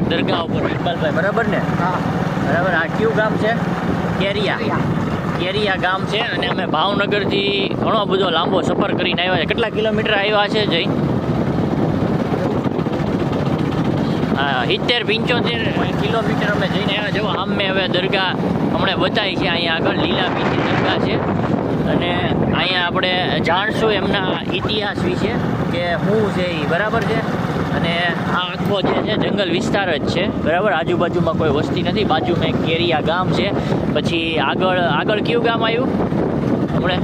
એક દરગાહ ઉપર ઇકબાલભાઈ બરાબર ને? હા. બરાબર આ કયું ગામ છે? કેરિયા. કેરિયા. ગામ છે અને અમે ભાવનગરથી ઘણો બધો લાંબો સફર કરીને આવ્યા છે. કેટલા કિલોમીટર આવ્યા છે જઈ હા સિત્તેર પંચોતેર કિલોમીટર અમે જઈને આવ્યા જો આમે હવે દરગાહ હમણાં બતાવી છે અહીંયા આગળ લીલા બીજી દરગાહ છે. અને અહીંયા આપણે જાણશું એમના ઇતિહાસ વિશે કે શું છે એ બરાબર છે? અને આ આખો જે છે જંગલ વિસ્તાર જ છે. બરાબર? આજુબાજુમાં કોઈ વસ્તી નથી. બાજુમાં એક કેરિયા ગામ છે. પછી આગળ આગળ કયું ગામ આવ્યું? હમણાં?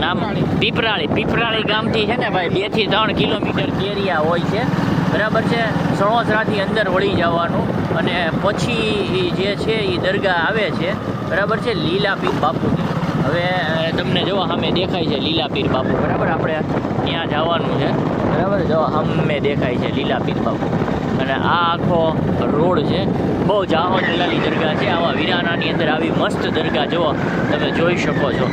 નામ પીપરાળી. પીપરાળી. ગામથી છે ને ભાઈ બેથી ત્રણ કિલોમીટર કેરિયા હોય છે. બરાબર છે? સણોસરાથી અંદર વળી જવાનું. અને પછી જે છે એ દરગાહ આવે છે. બરાબર છે? લીલાપીર બાપુની હવે તમને જોવા સામે દેખાય છે લીલાપીર બાપુ. બરાબર? આપણે ત્યાં જવાનું છે. બરાબર જો અમે દેખાય છે લીલાપીર બાપુ. અને આ આખો રોડ છે. બહુ જાહો લીલાલી દરગાહ છે. આવા વિરાનાની અંદર આવી મસ્ત દરગાહ, જુઓ, તમે જોઈ શકો છો.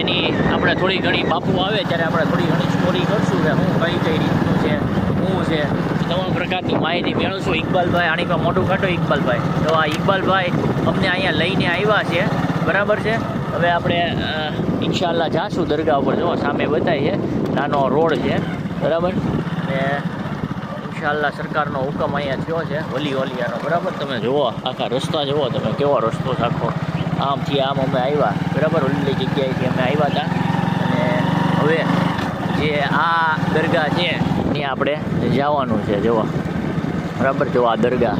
એની આપણે થોડી ઘણી બાપુ આવે ત્યારે આપણે થોડી ઘણી સ્ટોરી કરશું કે હું કઈ કઈ રીતનું છે શું છે. તમામ પ્રકારની માહિતી મેળવશું. ઇકબાલભાઈ આની પર મોટું કાઢો, ઇકબાલભાઈ. તો આ ઇકબાલભાઈ અમને અહીંયા લઈને આવ્યા છે. બરાબર છે? હવે આપણે ઇન્શાલ્લાહ જાશું દરગાહ ઉપર. જો સામે બતાવીએ નાનો રોડ છે. બરાબર? ને ઇન્શાલ્લાહ સરકારનો હુકમ અહીંયા થયો છે, વલી વલિયાનો બરાબર? તમે જુઓ, આખા રસ્તા જુઓ તમે, કેવો રસ્તો છે આખો. આમથી આમ અમે આવ્યા. બરાબર? ઓલી જગ્યાએથી અમે આવ્યા હતા અને હવે જે આ દરગાહ છે ત્યાં આપણે જવાનું છે, જુઓ. બરાબર? જુઓ આ દરગાહ.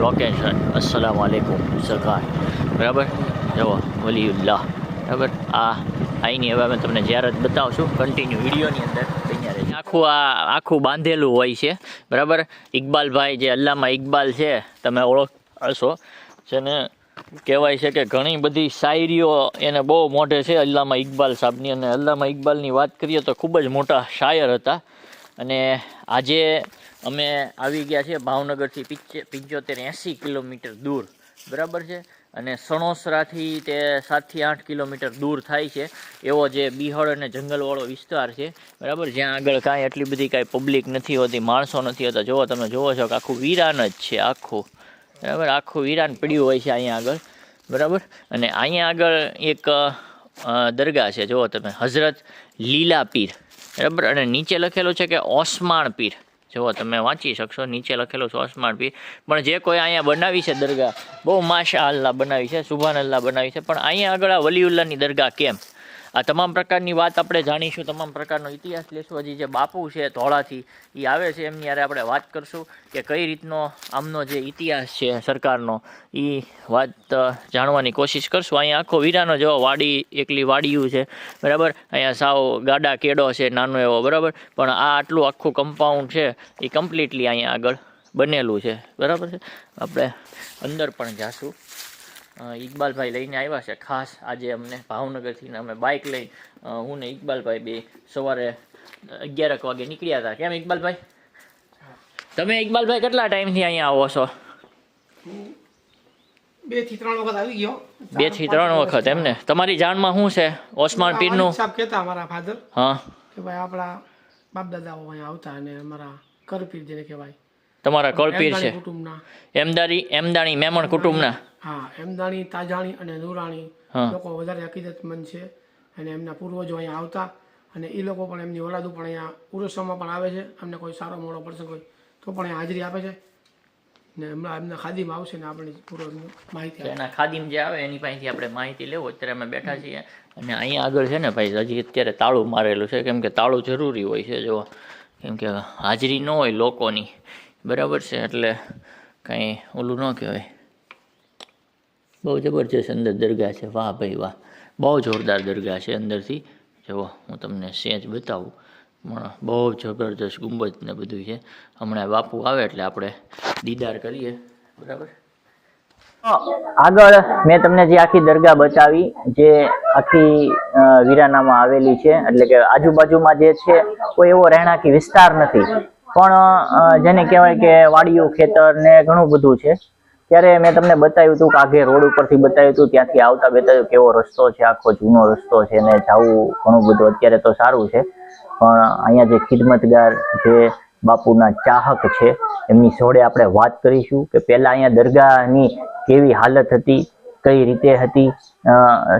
લોકેશન અસલામ આલેકુમ સરકાર. બરાબર? જુઓ વલીઉલ્લાહ બરાબર? આ અહીંની હવે અમે તમને જ્યારત બતાવશું કન્ટિન્યુ વિડીયોની અંદર. આખું આ, આખું બાંધેલું હોય છે. બરાબર? ઇકબાલભાઈ જે અલ્લામા ઇકબાલ છે, તમે ઓળખશો. જેને કહેવાય છે કે ઘણી બધી શાયરીઓ એને બહુ મોઢે છે અલ્લામા ઇકબાલ સાહેબની. અને અલ્લામા ઇકબાલની વાત કરીએ તો ખૂબ જ મોટા શાયર હતા. અને આજે અમે આવી ગયા છીએ ભાવનગરથી પિચ્ચે, પંચોતેર એંસી કિલોમીટર દૂર. બરાબર છે? અને સણોસરાથી તે સાતથી આઠ કિલોમીટર દૂર થાય છે. એવો જે બિહળ અને જંગલવાળો વિસ્તાર છે, બરાબર? જ્યાં આગળ કાંઈ એટલી બધી કાંઈ પબ્લિક નથી હોતી, માણસો નથી હોતા. જોવો તમે જુઓ છો કે આખું વિરાન જ છે આખું. બરાબર? આખું વિરાન પડ્યું હોય છે અહીંયા આગળ. બરાબર? અને અહીંયા આગળ એક દરગાહ છે. જુઓ તમે, હઝરત લીલા પીર બરાબર? અને નીચે લખેલું છે કે ઓસમાણ પીર. જુઓ તમે વાંચી શકશો, નીચે લખેલું છે ઓસમાણ પીર પણ જે કોઈ અહીંયા બનાવી છે દરગાહ, બહુ માશા અલ્લાહ બનાવી છે સુભાન અલ્લાહ બનાવી છે. પણ અહીંયા આગળ આ વલીઉલ્લાહની દરગાહ કેમ? આ તમામ પ્રકારની વાત આપણે જાણીશું, તમામ પ્રકારનો ઇતિહાસ લેશું. હજી જે બાપુ છે ધોળાથી એ આવે છે, એમની યારે આપણે વાત કરશું કે કઈ રીતનો આમનો જે ઇતિહાસ છે સરકારનો એ વાત જાણવાની કોશિશ કરશું. અહીંયા આખો વીરાનો જેવો વાડી, એકલી વાડીયું છે, બરાબર? અહીંયા સાવ ગાડા કેડો છે, નાનો એવો, બરાબર? પણ આ આટલું આખું કમ્પાઉન્ડ છે એ કમ્પ્લીટલી અહીંયા આગળ બનેલું છે, બરાબર છે? આપણે અંદર પણ જાશું. ઇકબાલભાઈ લઈને આવ્યા છે. ખાસ આજે અમને ભાવનગરથી અમે બાઇક લઈ હું ને ઇકબાલભાઈ બે સવારે અગિયારક વાગે નીકળ્યા હતા. કેમ ઇકબાલભાઈ? તમે ઇકબાલભાઈ કેટલા ટાઈમથી અહીંયા આવો છો? બેથી ત્રણ વખત આવી ગયો. બેથી ત્રણ વખત એમને. તમારી જાણમાં શું છે? ઓસમાન પીરનું? સાહેબ કહેતા અમારા ફાધર હા. કે ભાઈ આપણા બાપ દાદાઓ અહીંયા આવતા અને અમારા કરપીર જેને કહેવાય. તમારા કળપીર છે. કુટુંબના. એમદારી એમદાણી મેમણ કુટુંબના. હા એમદાણી તાજાણી અને નુરાણી લોકો વધારે હકીકતમંદ છે અને એમના પૂર્વજો અહીંયા આવતા અને એ લોકો પણ એમની ઓલાદો પણ અહીંયા પુરુષોમાં પણ આવે છે. એમને કોઈ સારો મોડો પ્રસંગ હોય તો પણ અહીંયા હાજરી આપે છે. ને હમણાં એમના ખાદીમાં આવશે ને આપણે પૂરો માહિતી એના ખાદીમ જે આવે એની પાસેથી આપણે માહિતી લેવો. અત્યારે અમે બેઠા છીએ અને અહીંયા આગળ છે ને ભાઈ હજી અત્યારે તાળું મારેલું છે. કેમ કે તાળું જરૂરી હોય છે જો કેમ કે હાજરી ન હોય લોકોની. બરાબર છે, એટલે કંઈ ઓલું ન કહેવાય. બહુ જબરજસ્ત અંદર દરગાહ છે, વાહ ભાઈ વાહ. બહુ જોરદાર દરગાહ છે અંદરથી. જુઓ, હું તમને સેજ બતાવું. પણ બહુ જબરજસ્ત ગુંબજ ને બધું છે. હમણાં બાપુ આવે એટલે આપણે દીદાર કરીએ. બરાબર? આગળ મેં તમને જે આખી દરગાહ બતાવી, જે આખી વિરાનામાં આવેલી છે, એટલે કે આજુબાજુમાં જે છે, કોઈ એવો રહેણાંકી વિસ્તાર નથી. પણ જેને કહેવાય કે વાડીયું ખેતર ને ઘણું બધું છે. ત્યારે મેં તમને બતાવ્યું હતું કે આગે રોડ ઉપરથી બતાવ્યું હતું, ત્યાંથી આવતા બતાવ્યું કેવો રસ્તો છે, આખો જૂનો રસ્તો છે ને જવું ઘણું બધું અત્યારે તો સારું છે. પણ અહીંયા જે ખિદમતગાર જે બાપુના ચાહક છે, એમની જોડે આપણે વાત કરીશું કે પહેલાં અહીંયા દરગાહની કેવી હાલત હતી, કઈ રીતે હતી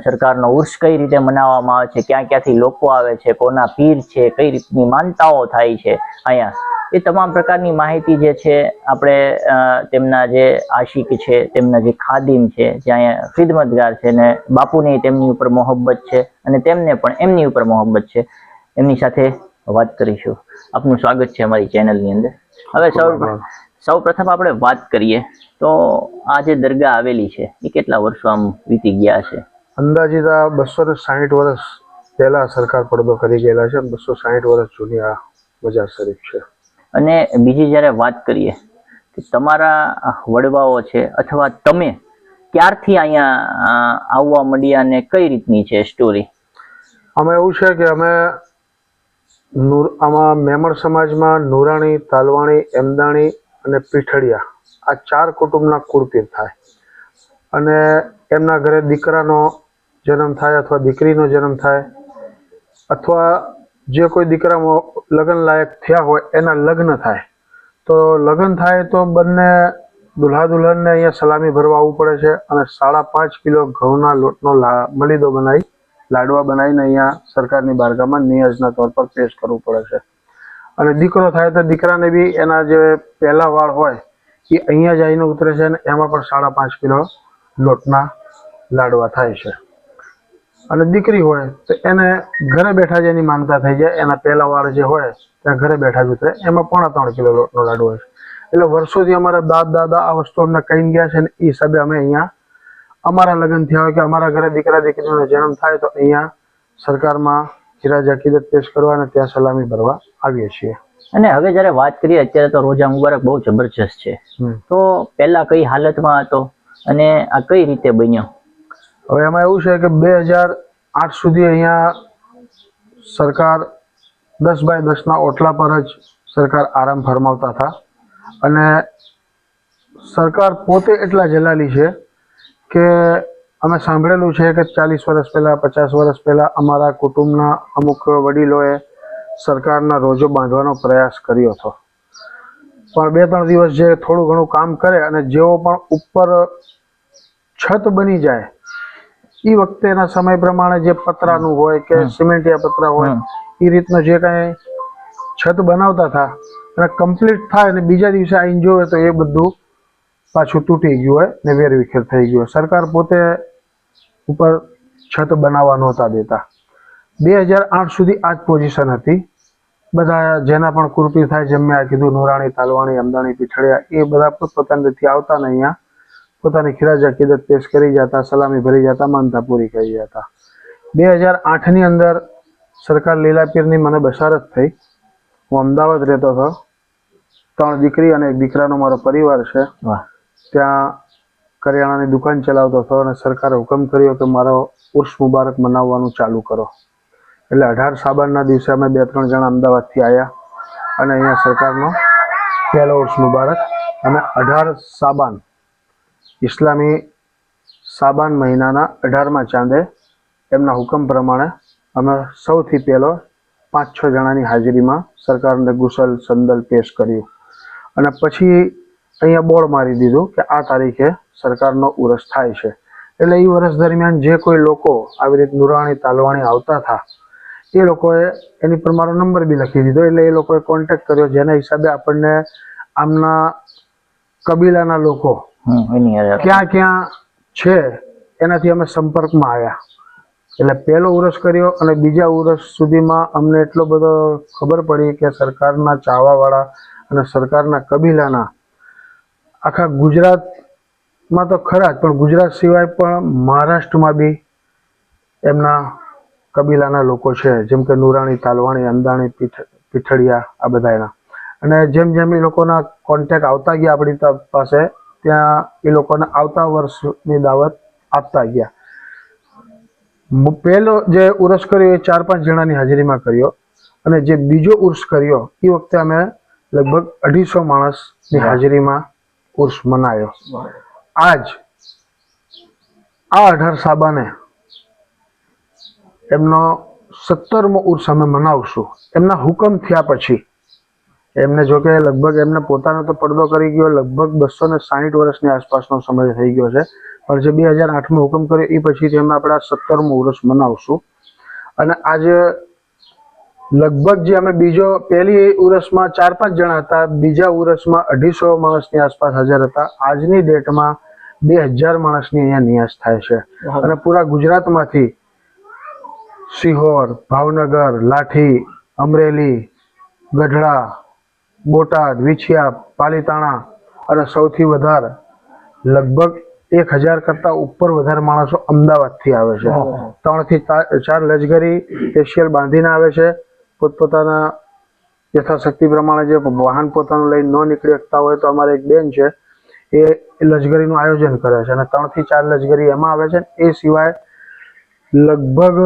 સરકારનો ઉર્ષ કઈ રીતે મનાવવામાં આવે છે, ક્યાં ક્યાંથી લોકો આવે છે, કોના પીર છે, કઈ રીતની માનતાઓ થાય છે અહીંયા. એ તમામ પ્રકારની માહિતી જે છે આપણે તેમના જે આશિક છે તેમના જે ખાદિમ છે જ્યાં ખિદમતગાર છે ને બાપુની તેમની ઉપર મોહબ્બત છે અને તેમને પણ એમની ઉપર મોહબ્બત છે. એમની સાથે વાત કરીશું. આપનું સ્વાગત છે અમારી ચેનલની અંદર. હવે સૌ સૌ પ્રથમ આપણે વાત કરીએ તો આ જે દરગાહ આવેલી છે એ કેટલા વર્ષો આમ વીતી ગયા છે? અંદાજિત આ બસો ને સાહીઠ વર્ષ પહેલા સરકાર પડદો કરી ગયેલા છે બસો સાહીઠ વર્ષ જૂની આ બજાર શરીફ છે. અને બીજી જ્યારે વાત કરીએ કે તમારા વડવાઓ છે અથવા તમે ક્યારથી અહીંયા આવવા માંડ્યા અને કઈ રીતની છે સ્ટોરી અમે એવું છે કે અમે નૂર, આમાં મેમણ સમાજમાં નુરાણી, તાલવાણી, એમદાણી અને પીઠળિયા આ ચાર કુટુંબના કુળપીર થાય. અને એમના ઘરે દીકરાનો જન્મ થાય અથવા દીકરીનો જન્મ થાય અથવા જે કોઈ દીકરામાં લગ્ન લાયક થયા હોય, એના લગ્ન થાય. તો લગ્ન થાય તો બંને દુલ્હા દુલ્હનને અહીંયા સલામી ભરવા આવવું પડે છે અને સાડા પાંચ કિલો ઘઉંના લોટનો મલીદો બનાવી, લાડવા બનાવીને અહીંયા સરકારની બારગામાં નિયજના તોર પર પેશ કરવું પડે છે. અને દીકરો થાય તો દીકરાને બી એના જે પહેલા વાળ હોય, એ અહીંયા જઈને ઉતરે છે અને એમાં પણ સાડા પાંચ કિલો લોટના લાડવા થાય છે. અને દીકરી હોય તો એને ઘરે બેઠા જ એની માનતા થઈ જાય. એના પહેલા વાળ જે હોય ત્યાં ઘરે બેઠા જ ઉતરે. એમાં પોણા ત્રણ કિલો લોટનો લાડુ હોય છે. એટલે વર્ષોથી અમારા દાદ દાદા આ વસ્તુ અમને કહીને ગયા છે ને એ હિસાબે અમે અહીંયા અમારા લગ્ન થયા હોય કે અમારા ઘરે દીકરા દીકરીનો જન્મ થાય તો અહીંયા સરકારમાં હિરાજ અકીદત પેશ કરવા અને ત્યાં સલામી ભરવા આવીએ છીએ. અને હવે જ્યારે વાત કરીએ અત્યારે તો રોજા મુબારક બહુ જબરજસ્ત છે. તો પહેલા કઈ હાલતમાં હતો અને આ કઈ રીતે બન્યો? હવે એમાં એવું છે કે બે હજાર આઠ સુધી અહીંયા સરકાર દસ બાય દસના ઓટલા પર જ સરકાર આરામ ફરમાવતા હતા. અને સરકાર પોતે એટલા જલાલી છે કે અમે સાંભળેલું છે કે ચાલીસ વર્ષ પહેલાં, પચાસ વર્ષ પહેલાં અમારા કુટુંબના અમુક વડીલોએ સરકારના રોજો બાંધવાનો પ્રયાસ કર્યો હતો. પણ બે ત્રણ દિવસ જે થોડું ઘણું કામ કરે અને જેઓ પણ ઉપર છત બની જાય એ વખતે એના સમય પ્રમાણે જે પતરાનું હોય કે સિમેન્ટિયા પતરા હોય એ રીતનું જે કાંઈ છત બનાવતા હતા અને કમ્પ્લીટ થાય અને બીજા દિવસે આવીને જોવે તો એ બધું પાછું તૂટી ગયું હોય ને વેરવિખેર થઈ ગયું હોય. સરકાર પોતે ઉપર છત બનાવવા નહોતા દેતા. બે હજાર આઠ સુધી આ જ પોઝિશન હતી. બધા જેના પણ કુરપી થાય જેમ મેં આ કીધું નુરાણી તાલવાણી અમદાણી પીઠળિયા એ બધા પોતપોતાની આવતા ને અહીંયા પોતાની ખિરાજ અકીદત પેશ કરી જતા સલામી ભરી જતા માનતા પૂરી કરી જતા. બે હજાર આઠની અંદર સરકાર લીલાપીરની મને બશારત થઈ. હું અમદાવાદ રહેતો હતો. ત્રણ દીકરી અને એક દીકરાનો મારો પરિવાર છે. ત્યાં કરિયાણાની દુકાન ચલાવતો હતો અને સરકારે હુકમ કર્યો કે મારો ઉર્સ મુબારક મનાવવાનું ચાલુ કરો. એટલે અઢાર સાબાનના દિવસે અમે બે ત્રણ જણા અમદાવાદથી આવ્યા અને અહીંયા સરકારનો પહેલો ઉર્સ મુબારક અને અઢાર સાબાન ઇસ્લામી સાબાન મહિનાના અઢારમા ચાંદે એમના હુકમ પ્રમાણે અમે સૌથી પહેલો પાંચ છ જણાની હાજરીમાં સરકારને ગુસલ, સંદલ પેશ કર્યું. અને પછી અહીંયા બોર્ડ મારી દીધું કે આ તારીખે સરકારનો ઉરસ થાય છે. એટલે એ વર્ષ દરમિયાન જે કોઈ લોકો આવી રીતે નુરાણી, તાલવાણી આવતા હતા, એ લોકોએ એની પર મારો નંબર બી લખી દીધો. એટલે એ લોકોએ કોન્ટેક્ટ કર્યો, જેના હિસાબે આપણને આમના કબીલાના લોકો. ક્યાં ક્યાં છે એનાથી અમે સંપર્કમાં આવ્યા. એટલે પહેલો ઉરસ કર્યો અને બીજા ઉરસ સુધીમાં અમને એટલો બધો ખબર પડી કે સરકારના ચાવાવાળા અને સરકારના કબીલાના આખા ગુજરાતમાં તો ખરા જ પણ ગુજરાત સિવાય પણ મહારાષ્ટ્રમાં બી એમના કબીલાના લોકો છે. જેમ કે નુરાણી તાલવાણી અંદાણી પીઠ પીઠળિયા આ બધા એના. અને જેમ જેમ એ લોકોના કોન્ટેક આવતા ગયા આપણી પાસે ત્યાં એ લોકોને આવતા વર્ષની દાવત આપતા ગયા. પહેલો જે ઉરસ કર્યો એ ચાર પાંચ જણાની હાજરીમાં કર્યો. અને જે બીજો ઉર્સ કર્યો એ વખતે અમે લગભગ અઢીસો માણસની હાજરીમાં ઉર્સ મનાયો. આજ આ અઢાર સાબાને એમનો સત્તરમો ઉર્સ અમે મનાવશું. એમના હુકમ થયા પછી એમને જો કે લગભગ એમને પોતાનો તો પડદો કરી ગયો લગભગ બસો ને સાહીઠ વર્ષની આસપાસનો સમય થઈ ગયો છે. પણ જે બે હજાર આઠમાં હુકમ કર્યો એ પછી અમે આપણા સત્તરમું વર્ષ મનાવશું. અને આજે લગભગ જે અમે બીજો પહેલી ઉરસમાં ચાર પાંચ જણા હતા બીજા ઉરસમાં અઢીસો માણસની આસપાસ હાજર હતા. આજની ડેટમાં બે હજાર માણસની અહીંયા નિયાસ થાય છે. અને પૂરા ગુજરાતમાંથી સિહોર ભાવનગર લાઠી અમરેલી ગઢડા બોટાદ વિછિયા પાલીતાણા અને સૌથી વધારે લગભગ એક હજાર કરતા ઉપર વધારે માણસો અમદાવાદથી આવે છે. ત્રણથી ચાર લશ્કરી સ્પેશિયલ બાંધીને આવે છે. પોતપોતાના યથાશક્તિ પ્રમાણે જે વાહન પોતાનું લઈને ન નીકળી શકતા હોય તો અમારે એક બેન છે એ લશ્કરીનું આયોજન કરે છે અને ત્રણથી ચાર લશ્કરી એમાં આવે છે. એ સિવાય લગભગ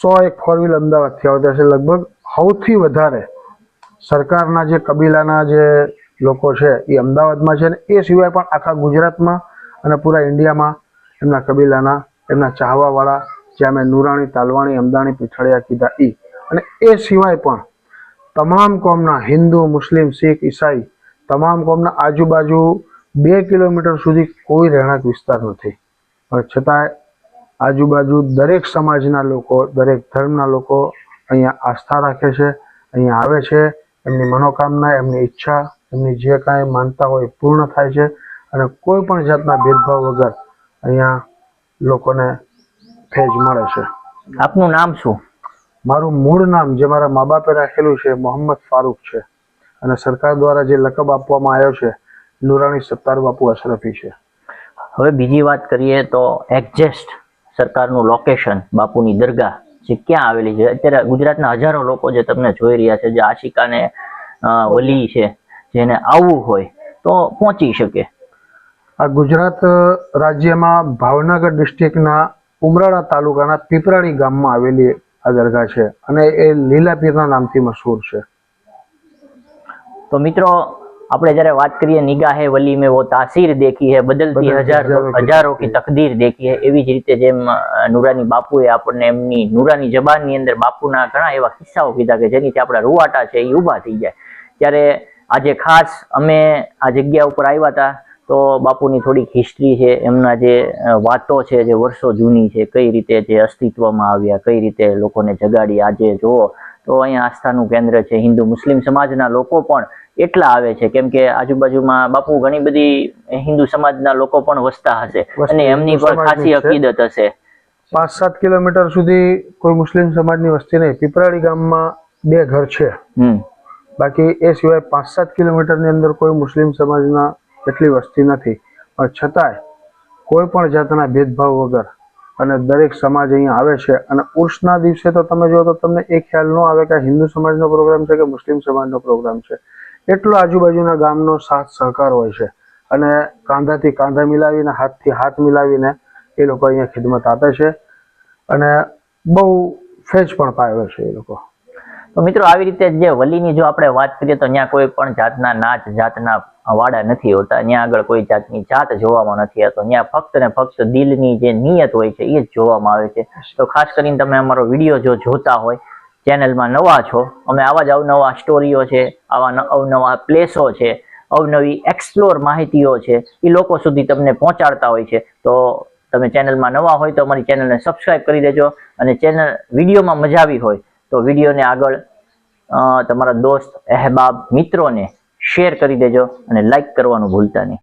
સો એક ફોર વ્હીલ અમદાવાદથી આવતા છે લગભગ સૌથી વધારે સરકારના જે કબીલાના જે લોકો છે એ અમદાવાદમાં છે અને એ સિવાય પણ આખા ગુજરાતમાં અને પૂરા ઇન્ડિયામાં એમના કબીલાના, એમના ચાહવાવાળા, જે અમે નુરાણી, તાલવાણી, અમદાણી, પીઠળિયા કીધા ઈ. અને એ સિવાય પણ તમામ કોમના હિન્દુ, મુસ્લિમ, શીખ, ઈસાઈ તમામ કોમના આજુબાજુ બે કિલોમીટર સુધી કોઈ રહેણાંક વિસ્તાર નથી. પણ છતાંય આજુબાજુ દરેક સમાજના લોકો, દરેક ધર્મના લોકો અહીંયા આસ્થા રાખે છે, અહીંયા આવે છે એમની મનોકામના એમની ઈચ્છા એમની જે કાંઈ માનતા હોય પૂર્ણ થાય છે અને કોઈ પણ જાતના ભેદભાવ વગર અહીંયા લોકોને ફેજ મળે છે. આપનું નામ શું? મારું મૂળ નામ જે મારા મા બાપે રાખેલું છે મોહમ્મદ ફારૂક છે અને સરકાર દ્વારા જે લકબ આપવામાં આવ્યો છે નુરાણી સત્તાર બાપુ અશરફી છે. હવે બીજી વાત કરીએ તો એક્ઝેસ્ટ સરકારનું લોકેશન બાપુની દરગાહ. જે ક્યાં આવેલી છે? અત્યારે ગુજરાતના હજારો લોકો જે તમને જોઈ રહ્યા છે જે આશિકાને વલી છે જેને આવવું હોય તો પહોંચી શકે. આ ગુજરાત રાજ્યમાં ભાવનગર ડિસ્ટ્રિક્ટના ઉમરાળા તાલુકાના પીપરાણી ગામમાં આવેલી આ દરગાહ છે અને એ લીલા પીરના નામથી મશહૂર છે. તો મિત્રો આપણે જયારે વાત કરીએ નિગાહે વલી મેં વો તાસીર દેખી હે બદલતી હજારો કી તકદીર દેખી હે. એવી જ રીતે જેમ નુરાની બાપુએ આપણને એમની નુરાની જબાનની અંદર બાપુના ઘણા એવા કિસ્સાઓ કીધા કે જેનીથી આપણા રૂવાટા છે એ ઊભા થઈ જાય. ત્યારે આજે ખાસ અમે આ જગ્યા ઉપર આવ્યા હતા તો બાપુની થોડીક હિસ્ટ્રી છે એમના જે વાતો છે જે વર્ષો જૂની છે કઈ રીતે જે અસ્તિત્વમાં આવ્યા કઈ રીતે લોકોને જગાડી આજે જુઓ તો અહીંયા આસ્થાનું કેન્દ્ર છે. હિન્દુ મુસ્લિમ સમાજના લોકો પણ એટલા આવે છે. કેમ કે આજુબાજુમાં બાપુ ઘણી બધી હિન્દુ સમાજના લોકો પણ વસતા હશે અને એમની પણ ખાસી અકીદત હશે. પાંચ સાત કિલોમીટર સુધી કોઈ મુસ્લિમ સમાજની વસ્તી નહીં. પીપરાળી ગામમાં બે ઘર છે. હમ. બાકી એ સિવાય પાંચ સાત કિલોમીટરની અંદર કોઈ મુસ્લિમ સમાજના એટલી વસ્તી નથી. પણ છતાંય કોઈ પણ જાતના ભેદભાવ વગર અને દરેક સમાજ અહીંયા આવે છે. અને ઉર્સના દિવસે તો તમે જો તો તમને એ ખ્યાલ ન આવે કે હિન્દુ સમાજનો પ્રોગ્રામ છે કે મુસ્લિમ સમાજનો પ્રોગ્રામ છે. એટલો આજુબાજુના ગામનો સાથ સહકાર હોય છે. અને કાંધાથી કાંધા મિલાવીને, હાથથી હાથ મિલાવીને એ લોકો અહીંયા ખિદમત આપે છે. અને બહુ ફેજ પણ પાવે છે એ લોકો. તો મિત્રો, આવી રીતે જે વલીની જો આપણે વાત કરીએ તો ત્યાં કોઈ પણ જાતના નાચ, જાતના વાડા નથી હોતા. ત્યાં આગળ કોઈ જાતની જાત જોવામાં નથી આવતો. ત્યાં ફક્ત ને ફક્ત દિલની જે નિયત હોય છે, એ જ જોવામાં આવે છે. તો ખાસ કરીને તમે અમારો વીડિયો જો જોતા હોય, ચેનલમાં નવા છો, અમે આવા જ અવનવા સ્ટોરીઓ છે, આવા અવનવા પ્લેસો છે, અવનવી એક્સપ્લોર માહિતીઓ છે, એ લોકો સુધી તમને પહોંચાડતા હોય છે. તો તમે ચેનલમાં નવા હોય તો અમારી ચેનલને સબસ્ક્રાઇબ કરી દેજો અને ચેનલ વિડીયોમાં મજા આવી હોય તો વિડીયોને આગળ તમારા દોસ્ત, અહેબાબ, મિત્રોને શેર કરી દેજો અને લાઈક કરવાનું ભૂલતા નહીં.